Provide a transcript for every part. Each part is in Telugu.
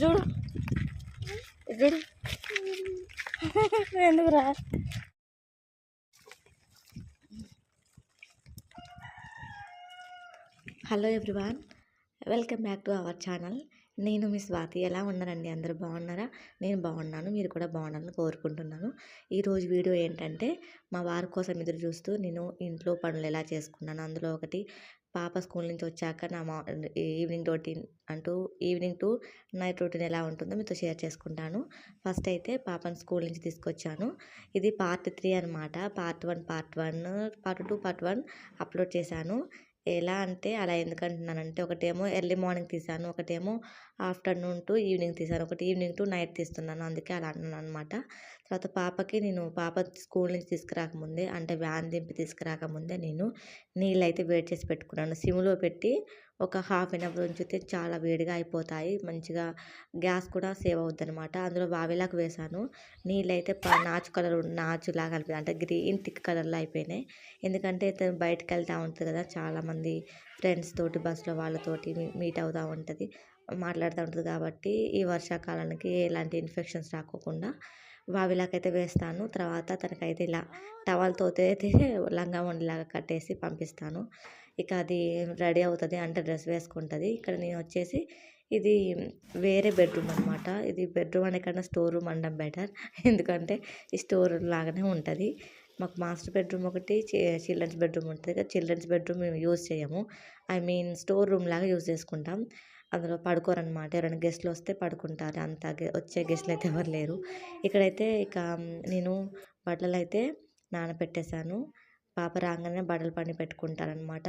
చూడు. చూడు. ఎందుకురా? Hello everyone welcome back to our channel. నేను మీ స్వాతి. ఎలా ఉన్నారండి? అందరూ బాగున్నారా? నేను బాగున్నాను. మీరు కూడా బాగున్నారని కోరుకుంటున్నాను. ఈరోజు వీడియో ఏంటంటే మా వారి కోసం ఎదురు చూస్తూ నేను ఇంట్లో పనులు ఎలా చేసుకున్నాను. అందులో ఒకటి పాప స్కూల్ నుంచి వచ్చాక నా మా ఈవినింగ్ రొటీన్ అంటూ ఈవినింగ్ టు నైట్ రొటీన్ ఎలా ఉంటుందో మీతో షేర్ చేసుకుంటాను. ఫస్ట్ అయితే పాపను స్కూల్ నుంచి తీసుకొచ్చాను. ఇది పార్ట్ త్రీ అనమాట part one part one part two part one upload చేశాను. ఎలా అంటే అలా ఎందుకంటున్నానంటే ఒకటేమో ఎర్లీ మార్నింగ్ తీసాను ఒకటేమో ఆఫ్టర్నూన్ టు ఈవినింగ్ తీసాను. ఒకటి ఈవినింగ్ టు నైట్ తీస్తున్నాను. అందుకే అలా అన్నాను అనమాట తర్వాత పాపకి నేను పాప స్కూల్ నుంచి తీసుకురాకముందే అంటే వ్యాన్ దింపి తీసుకురాకముందే నేను నీళ్ళు అయితే వేడి చేసి పెట్టుకున్నాను. సిమ్లో పెట్టి ఒక హాఫ్ అన్ అవర్ ఉంచితే చాలా వేడిగా అయిపోతాయి. మంచిగా గ్యాస్ కూడా సేవ్ అవుద్ది అనమాట అందులో బావిలాకు వేసాను. నీళ్ళు అయితే నాచు కలర్ నాచులాగా అనిపించింది అంటే గ్రీన్ థిక్ కలర్లో అయిపోయినాయి. ఎందుకంటే తను బయటకు వెళ్తూ ఉంటుంది కదా చాలామంది ఫ్రెండ్స్ తోటి బస్సులో వాళ్ళతోటి మీట్ అవుతూ ఉంటుంది. మాట్లాడుతూ ఉంటుంది కాబట్టి ఈ వర్షాకాలానికి ఎలాంటి ఇన్ఫెక్షన్స్ రాకోకుండా వావిలాకైతే వేస్తాను. తర్వాత తనకైతే ఇలా టవల్తో అయితే లంగా వండిలాగా కట్టేసి పంపిస్తాను. ఇక అది రెడీ అవుతుంది అంటే డ్రెస్ వేసుకుంటుంది. ఇక్కడ నేను వచ్చేసి ఇది వేరే బెడ్రూమ్ అనమాట ఇది బెడ్రూమ్ అనే కన్నా స్టోర్ రూమ్ అనడం బెటర్ ఎందుకంటే ఈ స్టోర్ లాగానే ఉంటుంది. మాకు మాస్టర్ బెడ్రూమ్ ఒకటి చిల్డ్రన్స్ బెడ్రూమ్ ఉంటుంది. కదా చిల్డ్రన్స్ బెడ్రూమ్ మేము యూజ్ చేయము. ఐ మీన్ స్టోర్ రూమ్ లాగా యూజ్ చేసుకుంటాం. అందులో పడుకోరనమాట ఎవరైనా గెస్ట్లు వస్తే పడుకుంటారు. అంత వచ్చే గెస్ట్లు అయితే ఎవరు లేరు. ఇక్కడైతే ఇక నేను బట్టలు అయితే నానబెట్టేశాను పాప రాగానే బట్టలు పని పెట్టుకుంటారనమాట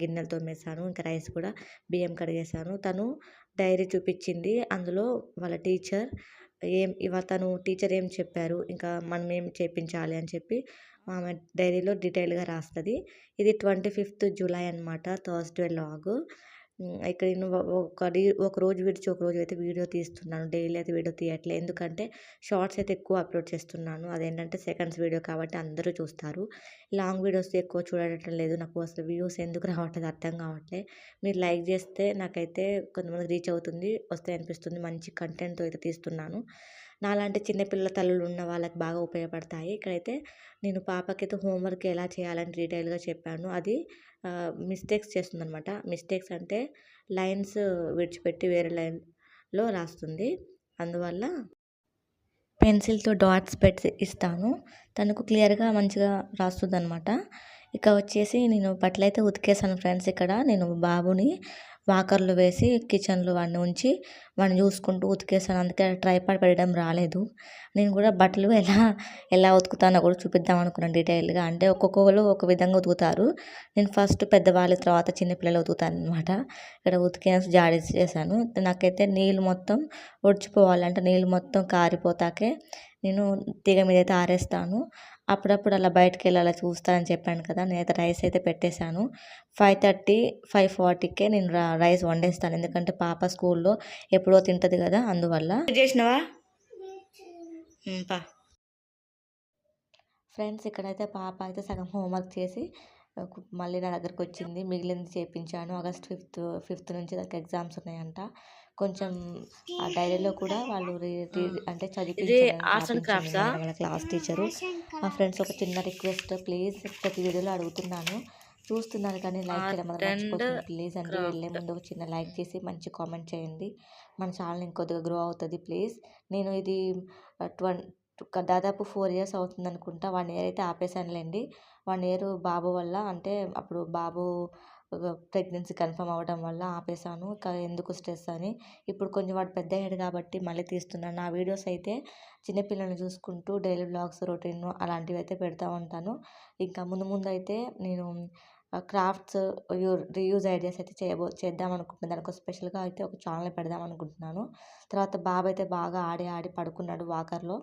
గిన్నెలు తోమేశాను. ఇంకా రైస్ కూడా బియ్యం కడిగేశాను. తను డైరీ చూపించింది. అందులో వాళ్ళ టీచర్ ఏం ఇవాళ తను టీచర్ ఏం చెప్పారు? ఇంకా మనం ఏం చేయించాలి అని చెప్పి ఆమె డైరీలో డీటెయిల్గా రాస్తుంది. ఇది ట్వంటీ ఫిఫ్త్ జూలై అనమాట థర్స్డే లాగ్. ఇక్కడ నేను ఒక రీ- ఒక రోజు విడిచి ఒక రోజు అయితే వీడియో తీస్తున్నాను. డైలీ అయితే వీడియో తీయట్లేదు ఎందుకంటే షార్ట్స్ అయితే ఎక్కువ అప్లోడ్ చేస్తున్నాను. అదేంటంటే సెకండ్స్ వీడియో కాబట్టి అందరూ చూస్తారు. లాంగ్ వీడియోస్ ఎక్కువ చూడటం లేదు. నాకు అసలు వ్యూస్ ఎందుకు రావట్లేదు అర్థం కావట్లేదు మీరు లైక్ చేస్తే నాకైతే కొంతమంది రీచ్ అవుతుంది వస్తే అనిపిస్తుంది. మంచి కంటెంట్తో అయితే తీస్తున్నాను. నాలాంటి చిన్నపిల్లల తల్లులు ఉన్న వాళ్ళకి బాగా ఉపయోగపడతాయి. ఇక్కడైతే నేను పాపకైతే హోంవర్క్ ఎలా చేయాలని డీటెయిల్గా చెప్పాను. అది మిస్టేక్స్ చేస్తుందనమాట మిస్టేక్స్ అంటే లైన్స్ విడిచిపెట్టి వేరే లైన్లో రాస్తుంది. అందువల్ల పెన్సిల్తో డాట్స్ పెట్టి ఇస్తాను. తనకు క్లియర్గా మంచిగా రాస్తుంది అనమాట ఇక వచ్చేసి నేను బట్టలు అయితే ఉతికేసాను ఫ్రెండ్స్ ఇక్కడ. నేను బాబుని వాకర్లు వేసి కిచెన్లో వాడిని ఉంచి వాడిని చూసుకుంటూ ఉతికేసాను. అందుకే ట్రైపాడ్ పెట్టడం రాలేదు. నేను కూడా బట్టలు ఎలా ఎలా ఉతుకుతానో కూడా చూపిద్దాం అనుకున్నాను డీటెయిల్గా అంటే ఒక్కొక్కరు ఒక విధంగా ఉతుకుతారు. నేను ఫస్ట్ పెద్దవాళ్ళ తర్వాత చిన్నపిల్లలు ఉతుకుతాను అనమాట ఇక్కడ ఉతికేసి జాడీ చేశాను. నాకైతే నీళ్ళు మొత్తం ఒడిచిపోవాలి. అంటే నీళ్ళు మొత్తం కారిపోతాకే నేను తీగ మీద అయితే ఆరేస్తాను. అప్పుడప్పుడు అలా బయటకు వెళ్ళి అలా చూస్తానని చెప్పాను కదా నేనైతే రైస్ అయితే పెట్టేశాను. ఫైవ్ థర్టీ ఫైవ్ ఫార్టీకే నేను రైస్ వండేస్తాను. ఎందుకంటే పాప స్కూల్లో ఎప్పుడో తింటుంది కదా అందువల్ల. చేసినావా? పా. ఫ్రెండ్స్ ఇక్కడైతే పాప అయితే సగం హోంవర్క్ చేసి మళ్ళీ నా దగ్గరకు వచ్చింది మిగిలింది చేయించాను ఆగస్ట్ ఫిఫ్త్ ఫిఫ్త్ నుంచి దానికి ఎగ్జామ్స్ ఉన్నాయంట. కొంచెం ఆ డైరీలో కూడా వాళ్ళు అంటే? వాళ్ళ క్లాస్ టీచరు. మా ఫ్రెండ్స్ ఒక చిన్న రిక్వెస్ట్ ప్లీజ్ ప్రతి వీడియోలో అడుగుతున్నాను. చూస్తున్నారు కానీ లైక్ చేయడం మర్చిపోతుంది ప్లీజ్ అండి. వెళ్ళే ముందు ఒక చిన్న లైక్ చేసి మంచి కామెంట్ చేయండి. మన ఛానల్ ఇంకొద్దిగా గ్రో అవుతుంది ప్లీజ్. నేను ఇది ట్వం దాదాపు ఫోర్ ఇయర్స్ అవుతుంది అనుకుంటా వన్ ఇయర్ అయితే ఆపేసానులేండి వన్ ఇయర్ బాబు వల్ల అంటే అప్పుడు బాబు ప్రెగ్నెన్సీ కన్ఫర్మ్ అవ్వడం వల్ల ఆపేసాను ఎందుకు స్ట్రెస్ అని. ఇప్పుడు కొంచెం వాడు పెద్ద అయ్యాడు కాబట్టి మళ్ళీ తీస్తున్నాను. నా వీడియోస్ అయితే చిన్నపిల్లల్ని చూసుకుంటూ డైలీ బ్లాగ్స్ రొటీన్ అలాంటివి అయితే పెడతా ఉంటాను. ఇంకా ముందు ముందు అయితే నేను క్రాఫ్ట్స్ రీయూజ్ ఐడియాస్ అయితే చేయబో చేద్దాం అనుకుంటున్నాను దానికి స్పెషల్గా అయితే ఒక ఛానల్ పెడదాం అనుకుంటున్నాను. తర్వాత బాబు అయితే బాగా ఆడి ఆడి పడుకున్నాడు వాకర్లో.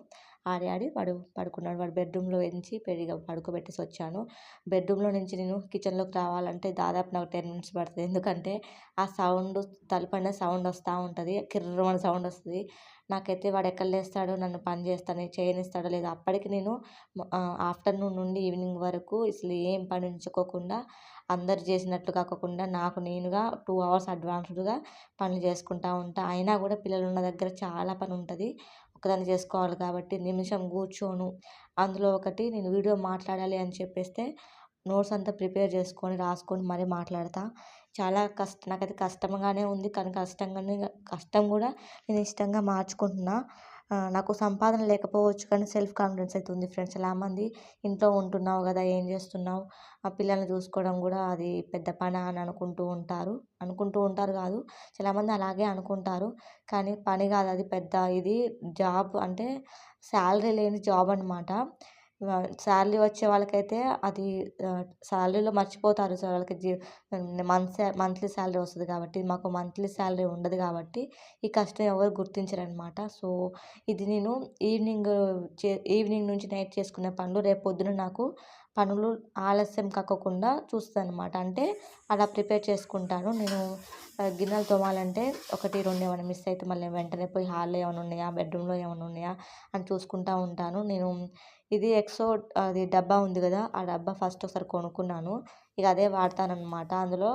ఆడి ఆడి వాడు పడుకున్నాడు. వాడు బెడ్రూమ్లో ఎంచి పెరిగా పడుకోబెట్టేసి వచ్చాను. బెడ్రూమ్లో నుంచి నేను కిచెన్లోకి రావాలంటే దాదాపు నాకు టెన్ మినిట్స్ పడుతుంది. ఎందుకంటే ఆ సౌండ్ తలుపైన సౌండ్ వస్తూ ఉంటుంది. కిర్రమని సౌండ్ వస్తుంది. నాకైతే వాడు ఎక్కడ లేస్తాడో నన్ను పని చేస్తాను చేయనిస్తాడో లేదా అప్పటికి నేను ఆఫ్టర్నూన్ నుండి ఈవినింగ్ వరకు అసలు ఏం పని ఉంచుకోకుండా అందరు చేసినట్లు కాకుండా నాకు నేనుగా టూ అవర్స్ అడ్వాన్స్డ్గా పనులు చేసుకుంటూ ఉంటా. అయినా కూడా పిల్లలు ఉన్న దగ్గర చాలా పని ఉంటుంది. ఒకదాన్ని చేసుకోవాలి కాబట్టి నిమిషం కూర్చోను. అందులో ఒకటి నేను వీడియో మాట్లాడాలి అని చెప్పేస్తే నోట్స్ అంతా ప్రిపేర్ చేసుకొని రాసుకొని మరీ మాట్లాడతా. చాలా కష్ట నాకైతే కష్టంగానే ఉంది. కానీ కష్టంగానే కష్టం కూడా నేను ఇష్టంగా మార్చుకుంటున్నా. నాకు సంపాదన లేకపోవచ్చు కానీ సెల్ఫ్ కాన్ఫిడెన్స్ అయితే ఉంది ఫ్రెండ్స్. చాలామంది ఇంట్లో ఉంటున్నావు కదా ఏం చేస్తున్నావు? ఆ పిల్లల్ని చూసుకోవడం కూడా అది పెద్ద పని అని అనుకుంటూ ఉంటారు. అనుకుంటూ ఉంటారు కాదు చాలామంది అలాగే అనుకుంటారు. కానీ పని కాదు అది పెద్ద ఇది. జాబ్ అంటే శాలరీ లేని జాబ్ అనమాట శాలరీ వచ్చే వాళ్ళకైతే అది శాలరీలో మర్చిపోతారు. సో వాళ్ళకి జీ మంత్ మంత్లీ శాలరీ వస్తుంది కాబట్టి మాకు మంత్లీ శాలరీ ఉండదు కాబట్టి ఈ కష్టం ఎవరు గుర్తించరనమాట సో ఇది నేను ఈవినింగ్ చే ఈవినింగ్ నుంచి నైట్ చేసుకునే పనులు రేపు పొద్దున నాకు పనులు ఆలస్యం కాకుండా చూస్తాను అనమాట అంటే అలా ప్రిపేర్ చేసుకుంటాను. నేను గిన్నెలు తోమాలంటే ఒకటి రెండు ఏమైనా మిస్ అయితే మళ్ళీ వెంటనే పోయి హాల్లో ఏమైనా ఉన్నాయా? బెడ్రూమ్లో ఏమైనా ఉన్నాయా? అని చూసుకుంటూ ఉంటాను. నేను ఇది ఎక్సో అది డబ్బా ఉంది కదా ఆ డబ్బా ఫస్ట్ ఒకసారి కొనుక్కున్నాను. ఇక అదే వాడతానమాట అందులో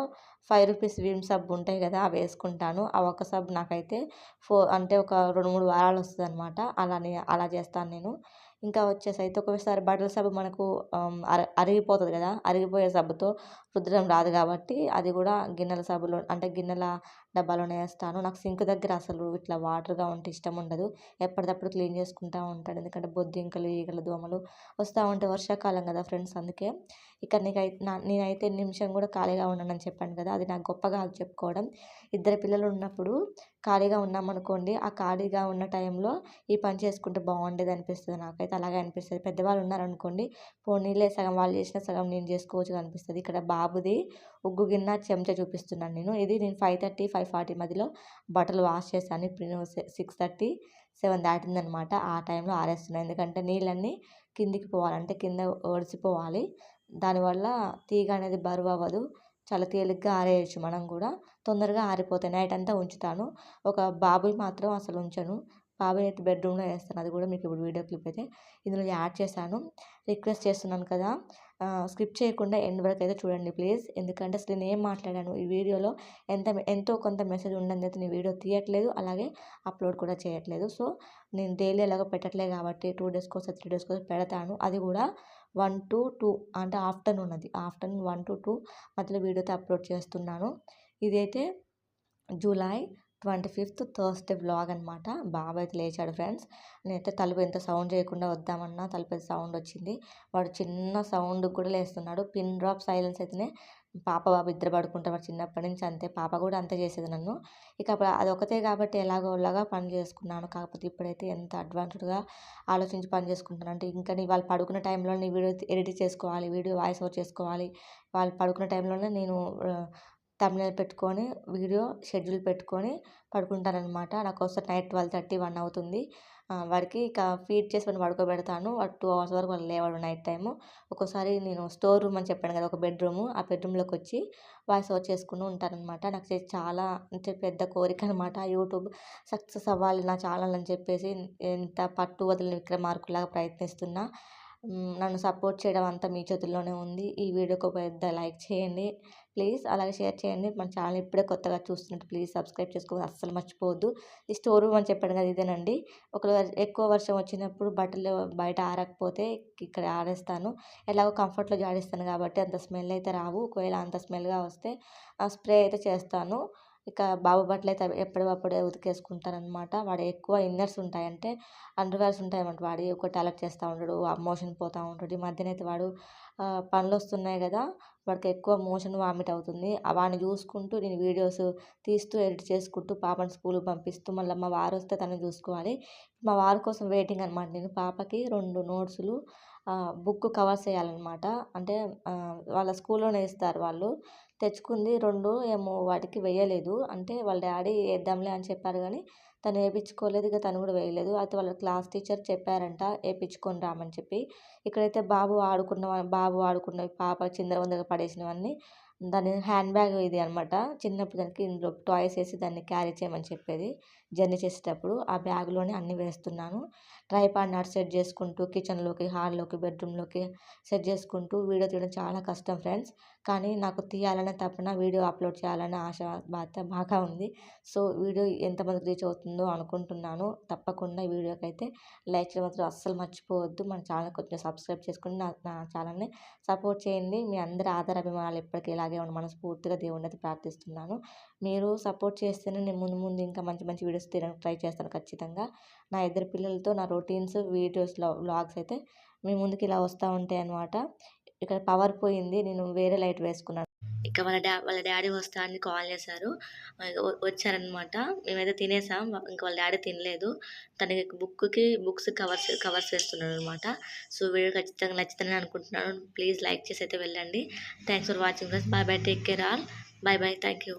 ఫైవ్ రూపీస్ విమ్ సబ్బు ఉంటాయి కదా అవి వేసుకుంటాను. ఆ ఒక్క సబ్బు నాకైతే ఫో అంటే ఒక రెండు మూడు వారాలు వస్తుంది అనమాట అలానే అలా చేస్తాను నేను. ఇంకా వచ్చేసి అయితే ఒకసారి బట్టల సబ్బు మనకు అర అరిగిపోతుంది కదా అరిగిపోయే సబ్బుతో రుద్దడం రాదు కాబట్టి అది కూడా గిన్నెల సబ్బులో అంటే గిన్నెల డబ్బాలోనే వేస్తాను. నాకు సింక్ దగ్గర అసలు ఇట్లా వాటర్గా ఉంటే ఇష్టం ఉండదు. ఎప్పటికప్పుడు క్లీన్ చేసుకుంటూ ఉంటాను ఎందుకంటే బొద్దింకలు ఈగలు దోమలు వస్తూ ఉంటాయి వర్షాకాలం కదా ఫ్రెండ్స్ అందుకే. ఇక నీకైతే నా నేనైతే నిమిషం కూడా ఖాళీగా ఉన్నానని చెప్పాను కదా అది నాకు గొప్పగా చెప్పుకోవడం. ఇద్దరు పిల్లలు ఉన్నప్పుడు ఖాళీగా ఉన్నామనుకోండి ఆ ఖాళీగా ఉన్న టైంలో ఈ పని చేసుకుంటే బాగుండేది అనిపిస్తుంది నాకైతే. అలాగే అనిపిస్తుంది. పెద్దవాళ్ళు ఉన్నారనుకోండి పోనీలే సగం వాళ్ళు చేసిన సగం నేను చేసుకోవచ్చు అనిపిస్తుంది. ఇక్కడ బాబుది ఉగ్గు గిన్నె చెంచా చూపిస్తున్నాను నేను. ఇది నేను ఫైవ్ థర్టీ ఫైవ్ ఫార్టీ మధ్యలో బట్టలు వాష్ చేశాను. ఇప్పుడు సిక్స్ థర్టీ సెవెన్ దాటిందనమాట ఆ టైంలో ఆరేస్తున్నాను ఎందుకంటే నీళ్ళన్నీ కిందికి పోవాలంటే కింద ఒడిసిపోవాలి. దానివల్ల తీగ అనేది బరువు అవ్వదు. చాలా తేలిగ్గా ఆరేయచ్చు మనం కూడా. తొందరగా ఆరిపోతాయి. నైట్ అంతా ఉంచుతాను. ఒక బాబుని మాత్రం అసలు ఉంచను. బాబాయ్ అయితే బెడ్రూమ్లో వేస్తాను. అది కూడా మీకు ఇప్పుడు వీడియో క్లిప్ అయితే ఇందులో యాడ్ చేశాను. రిక్వెస్ట్ చేస్తున్నాను కదా స్కిప్ చేయకుండా ఎండ్ వరకు అయితే చూడండి ప్లీజ్. ఎందుకంటే అసలు నేను ఏం మాట్లాడాను? ఈ వీడియోలో ఎంత ఎంతో కొంత మెసేజ్ ఉండని అయితే నేను వీడియో తీయట్లేదు. అలాగే అప్లోడ్ కూడా చేయట్లేదు. సో నేను డైలీ ఎలాగో పెట్టట్లేదు కాబట్టి టూ డేస్ కోసం త్రీ డేస్ కోసం పెడతాను. అది కూడా వన్ టు టూ అంటే ఆఫ్టర్నూన్ అది. ఆఫ్టర్నూన్ వన్ టు టూ మధ్యలో వీడియో అయితే అప్లోడ్ చేస్తున్నాను. ఇదైతే July twenty fifth Thursday vlog అనమాట బాబు అయితే లేచాడు ఫ్రెండ్స్. నేనైతే తలుపు ఎంత సౌండ్ చేయకుండా వద్దామన్నా తలుపు సౌండ్ వచ్చింది. వాడు చిన్న సౌండ్ కూడా లేస్తున్నాడు. పిన్ డ్రాప్ సైలెన్స్ అయితేనే పాప బాబు ఇద్దరు పడుకుంటారు. చిన్నప్పటి నుంచి అంతే. పాప కూడా అంతే చేసేది నన్ను. ఇక అప్పుడు అది ఒకటే కాబట్టి ఎలాగోలాగా పని చేసుకున్నాను. కాకపోతే ఇప్పుడైతే ఎంత అడ్వాన్స్డ్గా ఆలోచించి పని చేసుకుంటాను అంటే ఇంకా నీ వాళ్ళు పడుకున్న టైంలో నీ వీడియో ఎడిట్ చేసుకోవాలి వీడియో వాయిస్ ఓవర్ చేసుకోవాలి. వాళ్ళు పడుకున్న టైంలోనే నేను తమిళ పెట్టుకొని వీడియో షెడ్యూల్ పెట్టుకొని పడుకుంటానన్నమాట. నాకు వస్తే నైట్ ట్వెల్వ్ థర్టీ వన్ అవుతుంది. వాడికి ఇక ఫీడ్ చేసి వాడిని పడుకోబెడతాను. వాడు టూ అవర్స్ వరకు వాళ్ళు లేవాడు నైట్ టైము. ఒక్కోసారి నేను స్టోర్ రూమ్ అని చెప్పాను కదా ఒక బెడ్రూమ్. ఆ బెడ్రూమ్లోకి వచ్చి వాయిస్ ఓవర్ చేసుకుని ఉంటానన్నమాట. నాకు చాలా అంటే పెద్ద కోరిక అనమాట యూట్యూబ్ సక్సెస్ అవ్వాలి నా ఛానల్ అని చెప్పేసి ఎంత పట్టు వదిలిన విక్రమార్కులాగా ప్రయత్నిస్తున్నా. నన్ను సపోర్ట్ చేయడం అంతా మీ చేతుల్లోనే ఉంది. ఈ వీడియోకి ఒక పెద్ద లైక్ చేయండి. ప్లీజ్ అలాగే షేర్ చేయండి. మన ఛానల్ ఇప్పుడే కొత్తగా చూస్తున్నట్టు ప్లీజ్ సబ్స్క్రైబ్ చేసుకోవద్దు అస్సలు మర్చిపోవద్దు. ఈ స్టోర్ రూమ్ అని చెప్పాను కదా ఇదేనండి. ఒకవేళ ఎక్కువ వర్షం వచ్చినప్పుడు బట్టలు బయట ఆరకపోతే ఇక్కడ ఆరేస్తాను. ఎలాగో కంఫర్ట్లో జాడిస్తాను కాబట్టి అంత స్మెల్ అయితే రావు. ఒకవేళ అంత స్మెల్గా వస్తే స్ప్రే అయితే చేస్తాను. ఇక బాబు బట్టలు అయితే ఎప్పటికప్పుడే ఉతికేసుకుంటానమాట వాడు ఎక్కువ ఇన్నర్స్ ఉంటాయంటే అండర్వేర్స్ ఉంటాయన్నమాట. వాడి ఒకటి అలర్ట్ చేస్తూ ఉంటాడు మోషన్ పోతూ ఉంటాడు. ఈ మధ్యన అయితే వాడు పనులు వస్తున్నాయి కదా వాడికి ఎక్కువ మోషన్ వామిట్ అవుతుంది. వాడిని చూసుకుంటూ నేను వీడియోస్ తీస్తూ ఎడిట్ చేసుకుంటూ పాపని స్కూల్కి పంపిస్తూ మళ్ళీ మా వారు వస్తే తను చూసుకోవాలి. మా వారి కోసం వెయిటింగ్ అనమాట నేను. పాపకి రెండు నోట్సులు బుక్ కవర్స్ వేయాలన్నమాట అంటే వాళ్ళ స్కూల్లోనే ఇస్తారు వాళ్ళు. తెచ్చుకుంది రెండు ఏమో వాటికి వేయలేదు. అంటే వాళ్ళ డాడీ వేద్దాంలే అని చెప్పారు కానీ తను వేయించుకోలేదు ఇక తను కూడా వేయలేదు. అయితే వాళ్ళ క్లాస్ టీచర్ చెప్పారంట వేయించుకొని రామని చెప్పి. ఇక్కడైతే బాబు ఆడుకున్న బాబు ఆడుకున్నవి పాప చిందర చిందరవందరగా పడేసినవన్నీ దాని హ్యాండ్ బ్యాగ్ ఇది అనమాట చిన్నప్పుడు దానికి ఇందులో టాయ్స్ వేసి దాన్ని క్యారీ చేయమని చెప్పేది జర్నీ చేసేటప్పుడు ఆ బ్యాగ్లోనే అన్నీ వేస్తున్నాను. ట్రైపాడ్ నాట్ సెట్ చేసుకుంటూ కిచెన్లోకి హాల్లోకి బెడ్రూమ్లోకి సెట్ చేసుకుంటూ వీడియో తీయడం చాలా కష్టం ఫ్రెండ్స్. కానీ నాకు తీయాలనే తపన వీడియో అప్లోడ్ చేయాలనే ఆశ బాధ బాగా ఉంది. సో వీడియో ఎంతమందికి రీచ్ అవుతుందో అనుకుంటున్నాను. తప్పకుండా ఈ వీడియోకి అయితే లైక్ చేయడం మాత్రం అస్సలు మర్చిపోవద్దు. మన ఛానల్ కొంచెం సబ్స్క్రైబ్ చేసుకుని నా నా ఛానల్ని సపోర్ట్ చేయండి. మీ అందరి ఆధార అభిమానాలు ఎప్పటికీ ఇలాగే ఉండి మనస్ఫూర్తిగా దేవుడిని అయితే ప్రార్థిస్తున్నాను. మీరు సపోర్ట్ చేస్తేనే నేను ముందు ముందు ఇంకా మంచి మంచి వీడియోస్ తీయడానికి ట్రై చేస్తాను ఖచ్చితంగా. నా ఇద్దరు పిల్లలతో నా రొటీన్స్ వీడియోస్లో వ్లాగ్స్ అయితే మీ ముందుకి ఇలా వస్తూ ఉంటాయి అనమాట ఇక్కడ పవర్ పోయింది నేను వేరే లైట్ వేసుకున్నాను. ఇక వాళ్ళ డా వాళ్ళ డాడీ వస్తా అని కాల్ చేశారు. వచ్చారనమాట మేమైతే తినేసాం ఇంకా వాళ్ళ డాడీ తినలేదు. తనకి బుక్కి బుక్స్ కవర్స్ కవర్స్ వేస్తున్నాడు అనమాట సో వీడియో ఖచ్చితంగా నచ్చుతానని అనుకుంటున్నాను. ప్లీజ్ లైక్ చేసి అయితే వెళ్ళండి. Thanks for watching friends. Bye bye. Take care all. Bye bye. Thank you.